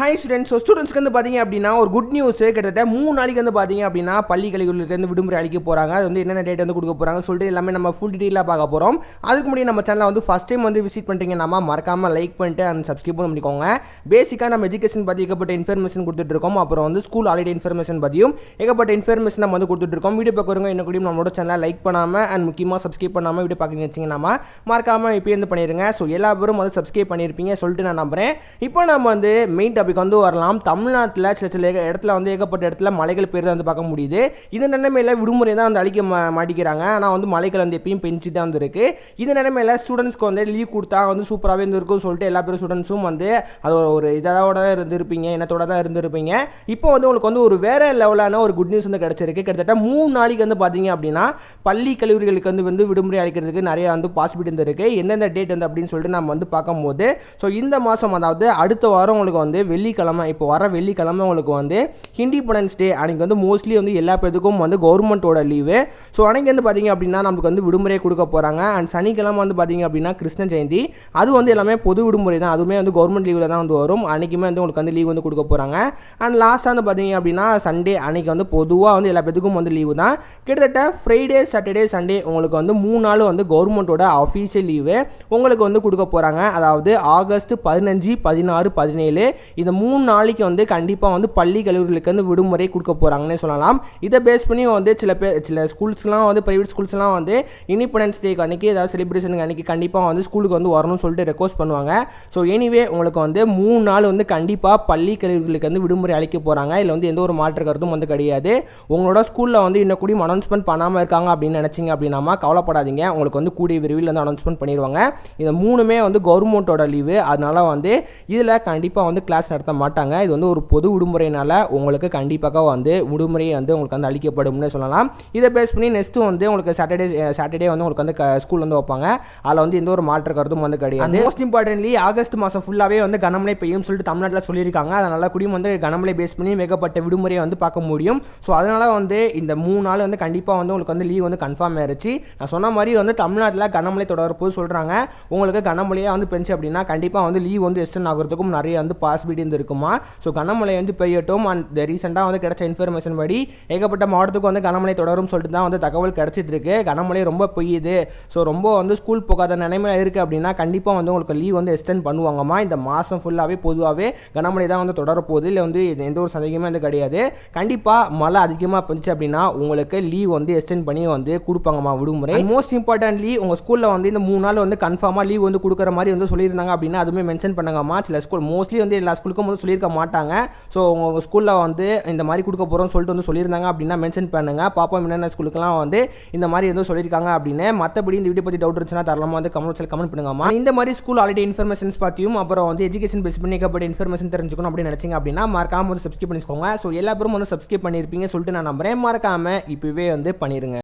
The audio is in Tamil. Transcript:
ஹை ஸ்டூடெண்ட்ஸ் ஸோ ஸ்டூடெண்ட்ஸ்க்கு வந்து பார்த்தீங்க அப்படின்னா ஒரு குட் நியூஸ் கிட்டத்தட்ட மூணு நாளைக்கு வந்து பார்த்தீங்க அப்படின்னா பள்ளி கலைகளுக்கு வந்து விடுமுறை அளிக்க போகிறாங்க அது வந்து என்னென்ன டேட் வந்து கொடுக்க போகிறாங்க சொல்லிட்டு எல்லாமே நம்ம ஃபுல் டீட்டெயிலாக பார்க்க போகிறோம் அதுக்கு முன்னாடி நம்ம சேனலை வந்து ஃபஸ்ட் டைம் வந்து விசிட் பண்ணுறீங்கன்னா மறக்காமல் லைக் பண்ணிட்டு அண்ட் சப்ஸ்கிரைப் பண்ணிக்கோங்க. பேசிக்காக நம்ம எஜுகேஷன் பற்றி ஏகப்பட்ட இன்ஃபர்மேஷன் கொடுத்துட்ருக்கோம் அப்புறம் வந்து ஸ்கூல் ஹாலிடே இன்ஃபர்மேஷன் பற்றியும் ஏகப்பட்ட இன்ஃபர்மேஷன் நம்ம வந்து கொடுத்துட்ருக்கோம் வீடியோ பார்க்குறவங்க என்ன கூடியும் நம்மளோட சேனலை லைக் பண்ணாமல் அண்ட் முக்கியமாக சப்ஸ்கிரைப் பண்ணாமல் வீடியோ பார்க்குறீங்க வச்சிங்கன்னா மறக்காமல் இப்போ வந்து பண்ணிடுங்க ஸோ எல்லா பேரும் வந்து சப்ஸ்கிரைப் பண்ணியிருப்பீங்க சொல்லிட்டு நான் நம்புறேன். இப்போ நம்ம வந்து மெயின் டாபிக் வந்து வரலாம். தமிழ்நாட்டில் சில சில இடத்துல வந்து ஏகப்பட்ட இடத்துல மலைகள் பேர் வந்து பார்க்க முடியுது. இந்த நிலைமையில் விடுமுறை தான் வந்து அழிக்க மாட்டிக்கிறாங்க. ஆனால் வந்து மலைகள் வந்து எப்பயும் பெஞ்சு தான் வந்துருக்கு இந்த நிலைமையில் ஸ்டூடெண்ட்ஸ்க்கு வந்து லீவ் கொடுத்தா வந்து சூப்பராகவே இருந்திருக்கும் சொல்லிட்டு எல்லா பேரும் ஸ்டூடெண்ட்ஸும் வந்து அது ஒரு இதோட தான் இருந்திருப்பீங்க இனத்தோட தான் இருந்திருப்பீங்க. இப்போ வந்து உங்களுக்கு வந்து ஒரு வேறு லெவலான ஒரு குட் நியூஸ் வந்து கிடச்சிருக்கு. கிட்டத்தட்ட மூணு நாளைக்கு வந்து பார்த்தீங்க அப்படின்னா பள்ளி கல்லூரிகளுக்கு வந்து வந்து விடுமுறை அளிக்கிறதுக்கு நிறைய வந்து பாசிபிலிட்டி இருந்திருக்கு எந்தெந்த டேட் வந்து அப்படின்னு சொல்லிட்டு நம்ம வந்து பார்க்கும்போது ஸோ இந்த மாதம் அதாவது அடுத்த வாரம் உங்களுக்கு வந்து வெள்ளிக்கிழமை இப்போ வர வெள்ளிக்கிழமை உங்களுக்கு வந்து இண்டிபெண்டன்ஸ் டே அன்றைக்கி வந்து மோஸ்ட்லி வந்து எல்லா பேருக்கும் வந்து கவர்மெண்ட்டோட லீவு ஸோ அன்றைக்கி வந்து பார்த்திங்க அப்படின்னா நமக்கு வந்து விடுமுறை கொடுக்க போகிறாங்க அண்ட் சனிக்கிழமை வந்து பார்த்தீங்க அப்படின்னா கிருஷ்ண ஜெயந்தி. அது வந்து எல்லாமே பொது விடுமுறை தான். அதுவுமே வந்து கவர்மெண்ட் லீவில் தான் வந்து வரும். அன்றைக்குமே வந்து உங்களுக்கு வந்து லீவ் வந்து கொடுக்க போகிறாங்க அண்ட் லாஸ்ட்டாக வந்து பார்த்திங்க அப்படின்னா சண்டே அன்றைக்கி வந்து பொதுவாக வந்து எல்லா பேருக்கும் வந்து லீவு தான். கிட்டத்தட்ட ஃப்ரைடே சாட்டர்டே சண்டே உங்களுக்கு வந்து மூணு நாள் வந்து கவர்மெண்ட்டோட அஃபீஷியல் லீவு உங்களுக்கு வந்து கொடுக்க போகிறாங்க அதாவது ஆகஸ்ட் பதினஞ்சு பதினாறு பதினேழு இந்த மூணு நாளைக்கு வந்து கண்டிப்பாக வந்து பள்ளி கல்லூரிகளுக்கு வந்து விடுமுறை கொடுக்க போகிறாங்கன்னே சொல்லலாம். இதை பேஸ் பண்ணி வந்து சில பேர் சில ஸ்கூல்ஸ்லாம் வந்து ப்ரைவேட் ஸ்கூல்ஸ்லாம் வந்து இண்டிபெண்டன்ஸ் டேக்கு அன்றைக்கி ஏதாவது செலிப்ரேஷனுக்கு அன்றைக்கி கண்டிப்பாக வந்து ஸ்கூலுக்கு வந்து வரணும்னு சொல்லிட்டு ரெக்வஸ்ட் பண்ணுவாங்க. ஸோ எனிவே உங்களுக்கு வந்து மூணு நாள் வந்து கண்டிப்பாக பள்ளி கல்லூரிகளுக்கு வந்து விடுமுறை அளிக்க போகிறாங்க இதில் வந்து எந்த ஒரு மாற்று கருத்தும் வந்து கிடையாது. உங்களோட ஸ்கூலில் வந்து இன்னும் கூடியும் அனௌன்ஸ்மெண்ட் பண்ணாமல் இருக்காங்க அப்படின்னு நினச்சிங்க அப்படின்னாமா கவலைப்படாதீங்க. உங்களுக்கு வந்து கூடிய விரைவில் வந்து அனௌன்ஸ்மெண்ட் பண்ணிடுவாங்க. இந்த மூணுமே வந்து கவர்மெண்ட்டோட லீவு அதனால் வந்து இதில் கண்டிப்பாக வந்து கிளாஸ் நடத்த மாட்டாங்க. இது வந்து ஒரு பொது விடுமுறையினால உங்களுக்கு கண்டிப்பாக வந்து விடுமுறை வந்து உங்களுக்கு வந்து அளிக்கப்படும்னு சொல்லலாம். இதை பேஸ் பண்ணி நெக்ஸ்ட்டு வந்து உங்களுக்கு சாட்டர்டே சாட்டர்டே வந்து உங்களுக்கு வந்து ஸ்கூல் வந்து வைப்பாங்க. அதில் வந்து எந்த ஒரு மாற்று கருத்தும் வந்து கிடையாது. மோஸ்ட் இம்பார்ட்டன்ட்லி ஆகஸ்ட் மாதம் ஃபுல்லாகவே வந்து கனமழை பெய்யும் சொல்லிட்டு தமிழ்நாட்டில் சொல்லியிருக்காங்க. அதனால் கூடியும் வந்து கனமழை பேஸ் பண்ணி மிகப்பட்ட விடுமுறையை வந்து பார்க்க முடியும். ஸோ அதனால் வந்து இந்த மூணு நாள் வந்து கண்டிப்பாக வந்து உங்களுக்கு வந்து லீவ் வந்து கன்ஃபார்ம் ஆயிடுச்சு நான் சொன்ன மாதிரி வந்து தமிழ்நாட்டில் கனமழை தொடரப்போது சொல்கிறாங்க உங்களுக்கு கனமழையாக வந்து பெஞ்சு அப்படின்னா கண்டிப்பாக வந்து லீவ் வந்து எஸ்டன் ஆகிறதுக்கும் நிறைய வந்து பாசிபிலிட்டி வந்து இருக்குமா ஸோ கனமழை வந்து பெய்யட்டும். அண்ட் ரீசெண்டாக வந்து கிடைச்ச இன்ஃபர்மேஷன் படி ஏகப்பட்ட மாவட்டத்துக்கு வந்து கனமழை தொடரும் சொல்லிட்டு தான் வந்து தகவல் கிடைச்சிட்டு இருக்கு. கனமழை ரொம்ப பெய்யுது. ஸோ ரொம்ப வந்து ஸ்கூல் போகாத நிலைமையில இருக்குது அப்படின்னா கண்டிப்பாக வந்து உங்களுக்கு லீவ் வந்து எக்ஸ்டெண்ட் பண்ணுவாங்கம்மா. இந்த மாதம் ஃபுல்லாகவே பொதுவாகவே கனமழை தான் வந்து தொடரப்போகுது. இல்லை வந்து எந்த ஒரு சந்தேகமே வந்து கிடையாது. கண்டிப்பாக மழை அதிகமாக பெஞ்சிச்சு அப்படின்னா உங்களுக்கு லீவ் வந்து எக்ஸ்டெண்ட் பண்ணி வந்து கொடுப்பாங்கம்மா விடுமுறை. மோஸ்ட் இம்பார்ட்டன்ட்லி உங்கள் ஸ்கூலில் வந்து இந்த மூணு நாள் வந்து கன்ஃபார்மாக லீவ் வந்து கொடுக்குற மாதிரி வந்து சொல்லியிருந்தாங்க அப்படின்னா அதுவுமே மென்ஷன் பண்ணுங்கம்மா. சில ஸ்கூல் மோஸ்ட்லி வந்து எல்லா ஸ்கூல் வந்து சொல்லியிருக்க மாட்டாங்க. ஸோ உங்கள் ஸ்கூலில் வந்து இந்த மாதிரி கொடுக்க போகிறோம்னு சொல்லிட்டு வந்து சொல்லியிருந்தாங்க அப்படின்னா மென்ஷன் பண்ணுங்கள் பாப்பா என்னென்ன ஸ்கூலுக்குலாம் வந்து இந்த மாதிரி வந்து சொல்லியிருக்காங்க அப்படின்னு. மற்றபடி இந்த வீடியோ பற்றி டவுட் இருந்துச்சுன்னா தரலாமா வந்து கமெண்ட்ஸில் கமெண்ட் பண்ணுங்கம்மா. இந்த மாதிரி ஸ்கூல் ஆல்ரெடி இன்ஃபர்மேஷன்ஸ் பற்றியும் அப்புறம் வந்து எஜுகேஷன் பேஸ் பண்ணி ஏகப்பட்ட இன்ஃபர்மேஷன் தெரிஞ்சுக்கணும் அப்படின்னு நினச்சிங்க அப்படின்னா மறக்காமல் வந்து சப்ஸ்கிரைப் பண்ணிக்கோங்க. ஸோ எல்லா பேரும் வந்து சப்ஸ்கிரைப் பண்ணியிருப்பீங்க சொல்லிட்டு நான் நம்புறேன். மறக்காமல் இப்போவே வந்து பண்ணிருங்க.